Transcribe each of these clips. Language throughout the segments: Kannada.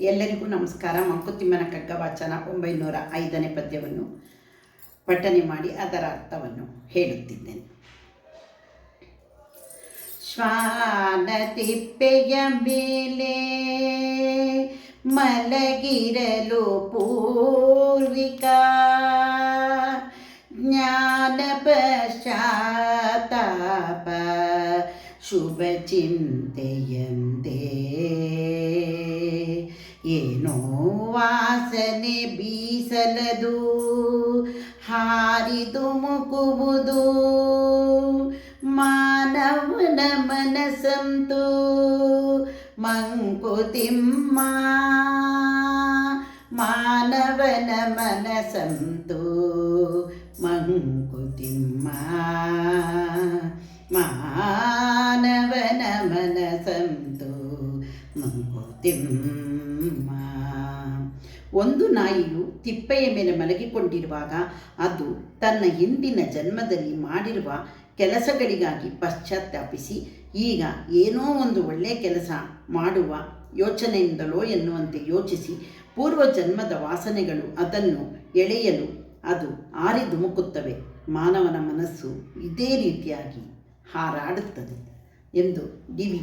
ಎಲ್ಲರಿಗೂ ನಮಸ್ಕಾರ. ಮಂಕುತಿಮ್ಮನ ಕಗ್ಗ ವಾಚನ ಒಂಬೈನೂರ ಐದನೇ ಪದ್ಯವನ್ನು ಪಠನೆ ಮಾಡಿ ಅದರ ಅರ್ಥವನ್ನು ಹೇಳುತ್ತಿದ್ದೇನೆ. ಶ್ವಾನ ತಿಪ್ಪೆಯ ಮೇಲೆ ಮಲಗಿರಲು ಪೂರ್ವಿಕ ಜ್ಞಾನ ಪಶ್ಚಾತ್ತಾಪ ಶುಭ ಚಿಂತೆಯಂತೆ ಏನೋ ವಾಸನೆ ಬೀಸಲದು ಹಾರಿದು ಮುಗುವುದು ಮಾನವನ ಮನಸ್ಸಂತು ಮಂಕುತಿಮ್ಮ ಮಾನವನ ಮನಸ್ಸಂತು ಮಂಕುತಿಮ್ಮ ಮಾನವನ ಮನಸ್ಸಂತು ಮಂಕುತಿಮ್ಮ ಒಂದು ನಾಯಿಯು ತಿಪ್ಪೆಯ ಮೇಲೆ ಮಲಗಿಕೊಂಡಿರುವಾಗ ಅದು ತನ್ನ ಹಿಂದಿನ ಜನ್ಮದಲ್ಲಿ ಮಾಡಿರುವ ಕೆಲಸಗಳಿಗಾಗಿ ಪಶ್ಚಾತ್ತಾಪಿಸಿ, ಈಗ ಏನೋ ಒಂದು ಒಳ್ಳೆಯ ಕೆಲಸ ಮಾಡುವ ಯೋಚನೆಯಿಂದಲೋ ಎನ್ನುವಂತೆ ಯೋಚಿಸಿ, ಪೂರ್ವ ಜನ್ಮದ ವಾಸನೆಗಳು ಅದನ್ನು ಎಳೆಯಲು ಅದು ಆರಿ ಧುಮುಕುತ್ತವೆ ಮಾನವನ ಮನಸ್ಸು ಇದೇ ರೀತಿಯಾಗಿ ಹಾರಾಡುತ್ತದೆ. ಎಂದು ಡಿ ವಿ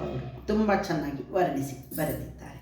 ಅವರು ತುಂಬ ಚೆನ್ನಾಗಿ ವರ್ಣಿಸಿ ಬರೆದಿದ್ದಾರೆ.